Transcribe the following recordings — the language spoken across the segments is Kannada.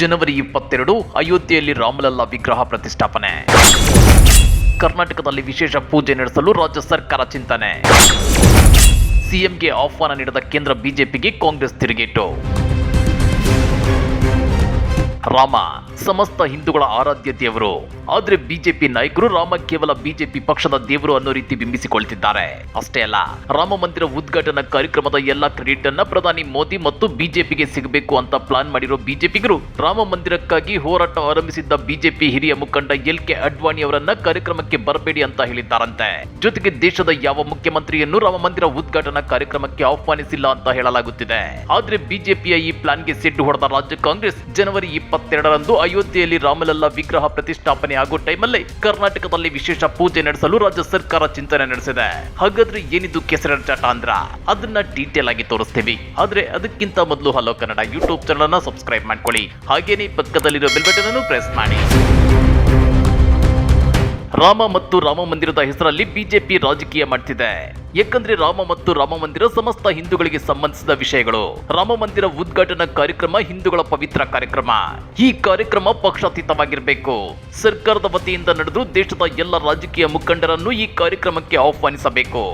ಜನವರಿ ಇಪ್ಪತ್ತೆರಡು, ಅಯೋಧ್ಯೆಯಲ್ಲಿ ರಾಮಲಲ್ಲಾ ವಿಗ್ರಹ ಪ್ರತಿಷ್ಠಾಪನೆ. ಕರ್ನಾಟಕದಲ್ಲಿ ವಿಶೇಷ ಪೂಜೆ ನಡೆಸಲು ರಾಜ್ಯ ಸರ್ಕಾರ ಚಿಂತನೆ. ಸಿಎಂಗೆ ಆಹ್ವಾನ ನೀಡಿದ ಕೇಂದ್ರ ಬಿಜೆಪಿಗೆ ಕಾಂಗ್ರೆಸ್ ತಿರುಗೇಟು. ರಾಮ, ಸಮಸ್ತ ಹಿಂದೂಗಳ ಆರಾಧ್ಯ ದೇವರು. ಆದ್ರೆ ಬಿಜೆಪಿ ನಾಯಕರು ರಾಮ ಕೇವಲ ಬಿಜೆಪಿ ಪಕ್ಷದ ದೇವರು ಅನ್ನೋ ರೀತಿ ಬಿಂಬಿಸಿಕೊಳ್ತಿದ್ದಾರೆ. ಅಷ್ಟೇ ಅಲ್ಲ, ರಾಮ ಮಂದಿರ ಉದ್ಘಾಟನಾ ಕಾರ್ಯಕ್ರಮದ ಎಲ್ಲಾ ಕ್ರೆಡಿಟ್ ಅನ್ನ ಪ್ರಧಾನಿ ಮೋದಿ ಮತ್ತು ಬಿಜೆಪಿಗೆ ಸಿಗಬೇಕು ಅಂತ ಪ್ಲಾನ್ ಮಾಡಿರೋ ಬಿಜೆಪಿಗರು ರಾಮ ಮಂದಿರಕ್ಕಾಗಿ ಹೋರಾಟ ಆರಂಭಿಸಿದ್ದ ಬಿಜೆಪಿ ಹಿರಿಯ ಮುಖಂಡ ಎಲ್ ಕೆ ಅಡ್ವಾಣಿ ಅವರನ್ನ ಕಾರ್ಯಕ್ರಮಕ್ಕೆ ಬರಬೇಡಿ ಅಂತ ಹೇಳಿದ್ದಾರಂತೆ. ಜೊತೆಗೆ ದೇಶದ ಯಾವ ಮುಖ್ಯಮಂತ್ರಿಯನ್ನು ರಾಮ ಮಂದಿರ ಉದ್ಘಾಟನಾ ಕಾರ್ಯಕ್ರಮಕ್ಕೆ ಆಹ್ವಾನಿಸಿಲ್ಲ ಅಂತ ಹೇಳಲಾಗುತ್ತಿದೆ. ಆದ್ರೆ ಬಿಜೆಪಿಯ ಈ ಪ್ಲಾನ್ಗೆ ಸಿಟ್ಟು ಹೊಡೆದ ರಾಜ್ಯ ಕಾಂಗ್ರೆಸ್ ಜನವರಿ ಇಪ್ಪತ್ತೆರಡರಂದು ಅಯೋಧ್ಯೆಯಲ್ಲಿ ರಾಮಲಲ್ಲಾ ವಿಗ್ರಹ ಪ್ರತಿಷ್ಠಾಪನೆ ಆಗೋ ಟೈಮಲ್ಲೇ ಕರ್ನಾಟಕದಲ್ಲಿ ವಿಶೇಷ ಪೂಜೆ ನಡೆಸಲು ರಾಜ್ಯ ಸರ್ಕಾರ ಚಿಂತನೆ ನಡೆಸಿದೆ. ಹಾಗಾದ್ರೆ ಏನಿದು ಕೆಸರ ಚಾಟ ಅಂದ್ರ ಅದನ್ನ ಡೀಟೇಲ್ ಆಗಿ ತೋರಿಸ್ತೀವಿ. ಆದ್ರೆ ಅದಕ್ಕಿಂತ ಮೊದಲು ಹಲೋ ಕನ್ನಡ ಯೂಟ್ಯೂಬ್ ಚಾನಲ್ ಅನ್ನ ಸಬ್ಸ್ಕ್ರೈಬ್ ಮಾಡ್ಕೊಳ್ಳಿ. ಹಾಗೇನೇ ಪಕ್ಕದಲ್ಲಿರೋ ಬೆಲ್ ಬಟನ್ ಅನ್ನು ಪ್ರೆಸ್ ಮಾಡಿ. ರಾಮ ಮತ್ತು ರಾಮ ಮಂದಿರದ ಹೆಸರಲ್ಲಿ ಬಿಜೆಪಿ ರಾಜಕೀಯ ಮಾಡ್ತಿದೆ. ಯಾಕಂದ್ರೆ ರಾಮ ಮತ್ತು ರಾಮ ಮಂದಿರ ಸಮಸ್ತ ಹಿಂದೂಗಳಿಗೆ ಸಂಬಂಧಿಸಿದ ವಿಷಯಗಳು. ರಾಮ ಮಂದಿರ ಉದ್ಘಾಟನಾ ಕಾರ್ಯಕ್ರಮ ಹಿಂದೂಗಳ ಪವಿತ್ರ ಕಾರ್ಯಕ್ರಮ. ಈ ಕಾರ್ಯಕ್ರಮ ಪಕ್ಷಾತೀತವಾಗಿರಬೇಕು. ಸರ್ಕಾರದ ವತಿಯಿಂದ ನಡೆದು ದೇಶದ ಎಲ್ಲ ರಾಜಕೀಯ ಮುಖಂಡರನ್ನು ಈ ಕಾರ್ಯಕ್ರಮಕ್ಕೆ ಆಹ್ವಾನಿಸಬೇಕು.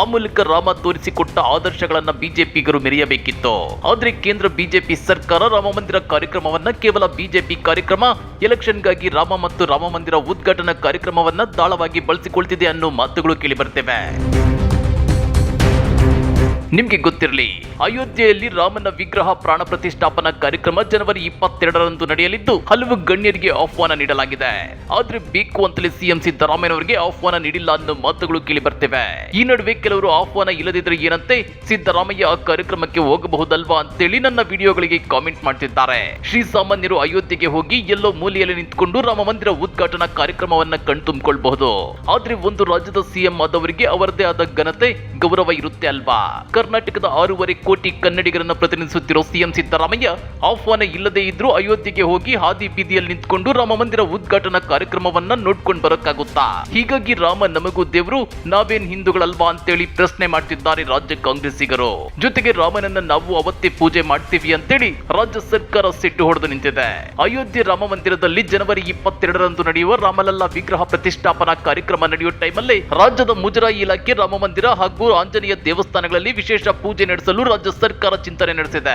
ಆ ಮೂಲಕ ರಾಮ ತೋರಿಸಿಕೊಟ್ಟ ಆದರ್ಶಗಳನ್ನ ಬಿಜೆಪಿಗರು ಮೆರೆಯಬೇಕಿತ್ತು. ಆದ್ರೆ ಕೇಂದ್ರ ಬಿಜೆಪಿ ಸರ್ಕಾರ ರಾಮ ಮಂದಿರ ಕಾರ್ಯಕ್ರಮವನ್ನ ಕೇವಲ ಬಿಜೆಪಿ ಕಾರ್ಯಕ್ರಮ, ಎಲೆಕ್ಷನ್ಗಾಗಿ ರಾಮ ಮತ್ತು ರಾಮ ಮಂದಿರ ಉದ್ಘಾಟನಾ ಕಾರ್ಯಕ್ರಮವನ್ನ ದಾಳವಾಗಿ ಬಳಸಿಕೊಳ್ತಿದೆ ಅನ್ನೋ ಮಾತುಗಳು ಕೇಳಿ ಬರ್ತೇವೆ. ನಿಮ್ಗೆ ಗೊತ್ತಿರಲಿ, ಅಯೋಧ್ಯೆಯಲ್ಲಿ ರಾಮನ ವಿಗ್ರಹ ಪ್ರಾಣ ಪ್ರತಿಷ್ಠಾಪನಾ ಕಾರ್ಯಕ್ರಮ ಜನವರಿ ಇಪ್ಪತ್ತೆರಡರಂದು ನಡೆಯಲಿದ್ದು, ಹಲವು ಗಣ್ಯರಿಗೆ ಆಹ್ವಾನ ನೀಡಲಾಗಿದೆ. ಆದ್ರೆ ಬೇಕು ಅಂತಲೇ ಸಿಎಂ ಸಿದ್ದರಾಮಯ್ಯನವರಿಗೆ ಆಹ್ವಾನ ನೀಡಿಲ್ಲ ಅನ್ನೋ ಮಾತುಗಳು ಕೇಳಿ ಬರ್ತೇವೆ. ಈ ನಡುವೆ ಕೆಲವರು ಆಹ್ವಾನ ಇಲ್ಲದಿದ್ರೆ ಏನಂತೆ ಸಿದ್ದರಾಮಯ್ಯ ಆ ಕಾರ್ಯಕ್ರಮಕ್ಕೆ ಹೋಗಬಹುದಲ್ವಾ ಅಂತೇಳಿ ನನ್ನ ವಿಡಿಯೋಗಳಿಗೆ ಕಾಮೆಂಟ್ ಮಾಡ್ತಿದ್ದಾರೆ. ಶ್ರೀಸಾಮಾನ್ಯರು ಅಯೋಧ್ಯೆಗೆ ಹೋಗಿ ಎಲ್ಲೋ ಮೂಲೆಯಲ್ಲಿ ನಿಂತ್ಕೊಂಡು ರಾಮ ಮಂದಿರ ಉದ್ಘಾಟನಾ ಕಾರ್ಯಕ್ರಮವನ್ನ ಕಣ್ತುಂಬಿಕೊಳ್ಬಹುದು. ಆದ್ರೆ ಒಂದು ರಾಜ್ಯದ ಸಿಎಂ ಆದವರಿಗೆ ಅವರದೇ ಆದ ಘನತೆ, ಗೌರವ ಇರುತ್ತೆ ಅಲ್ವಾ? ಕರ್ನಾಟಕದ ಆರೂವರೆ ಕೋಟಿ ಕನ್ನಡಿಗರನ್ನು ಪ್ರತಿನಿಧಿಸುತ್ತಿರೋ ಸಿಎಂ ಸಿದ್ದರಾಮಯ್ಯ ಆಹ್ವಾನ ಇಲ್ಲದೇ ಇದ್ರೂ ಅಯೋಧ್ಯೆಗೆ ಹೋಗಿ ಹಾದಿ ಬೀದಿಯಲ್ಲಿ ನಿಂತ್ಕೊಂಡು ರಾಮ ಮಂದಿರ ಉದ್ಘಾಟನಾ ಕಾರ್ಯಕ್ರಮವನ್ನ ನೋಡ್ಕೊಂಡು ಬರೋಕ್ಕಾಗುತ್ತಾ? ಹೀಗಾಗಿ ರಾಮ ನಮಗೂ ದೇವರು, ನಾವೇನ್ ಹಿಂದೂಗಳಲ್ವಾ ಅಂತೇಳಿ ಪ್ರಶ್ನೆ ಮಾಡ್ತಿದ್ದಾರೆ ರಾಜ್ಯ ಕಾಂಗ್ರೆಸ್ಸಿಗರು. ಜೊತೆಗೆ ರಾಮನನ್ನ ನಾವು ಅವತ್ತೇ ಪೂಜೆ ಮಾಡ್ತೀವಿ ಅಂತೇಳಿ ರಾಜ್ಯ ಸರ್ಕಾರ ಸಿಟ್ಟು ಹೊಡೆದು ನಿಂತಿದೆ. ಅಯೋಧ್ಯೆ ರಾಮ ಮಂದಿರದಲ್ಲಿ ಜನವರಿ ಇಪ್ಪತ್ತೆರಡರಂದು ನಡೆಯುವ ರಾಮಲಲ್ಲಾ ವಿಗ್ರಹ ಪ್ರತಿಷ್ಠಾಪನಾ ಕಾರ್ಯಕ್ರಮ ನಡೆಯುವ ಟೈಮಲ್ಲಿ ರಾಜ್ಯದ ಮುಜರಾಯಿ ಇಲಾಖೆ ರಾಮ ಮಂದಿರ ಹಾಗೂ ಆಂಜನೇಯ ದೇವಸ್ಥಾನಗಳಲ್ಲಿ ವಿಶೇಷ ಪೂಜೆ ನಡೆಸಲು ರಾಜ್ಯ ಸರ್ಕಾರ ಚಿಂತನೆ ನಡೆಸಿದೆ.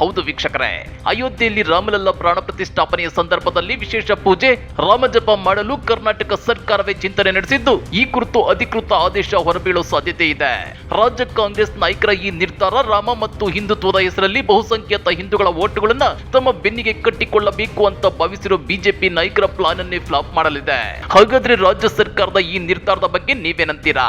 ಹೌದು ವೀಕ್ಷಕರೇ, ಅಯೋಧ್ಯೆಯಲ್ಲಿ ರಾಮಲಲ್ಲ ಪ್ರಾಣ ಪ್ರತಿಷ್ಠಾಪನೆಯ ಸಂದರ್ಭದಲ್ಲಿ ವಿಶೇಷ ಪೂಜೆ, ರಾಮಜಪ ಮಾಡಲು ಕರ್ನಾಟಕ ಸರ್ಕಾರವೇ ಚಿಂತನೆ ನಡೆಸಿದ್ದು, ಈ ಕುರಿತು ಅಧಿಕೃತ ಆದೇಶ ಹೊರಬೀಳೋ ಸಾಧ್ಯತೆ ಇದೆ. ರಾಜ್ಯ ಕಾಂಗ್ರೆಸ್ ನಾಯಕರ ಈ ನಿರ್ಧಾರ ರಾಮ ಮತ್ತು ಹಿಂದುತ್ವದ ಹೆಸರಲ್ಲಿ ಬಹುಸಂಖ್ಯಾತ ಹಿಂದೂಗಳ ಓಟುಗಳನ್ನ ತಮ್ಮ ಬೆನ್ನಿಗೆ ಕಟ್ಟಿಕೊಳ್ಳಬೇಕು ಅಂತ ಭಾವಿಸಿರುವ ಬಿಜೆಪಿ ನಾಯಕರ ಪ್ಲಾನ್ ಅನ್ನೇ ಫ್ಲಾಪ್ ಮಾಡಲಿದೆ. ಹಾಗಾದ್ರೆ ರಾಜ್ಯ ಸರ್ಕಾರದ ಈ ನಿರ್ಧಾರದ ಬಗ್ಗೆ ನೀವೇನಂತೀರಾ?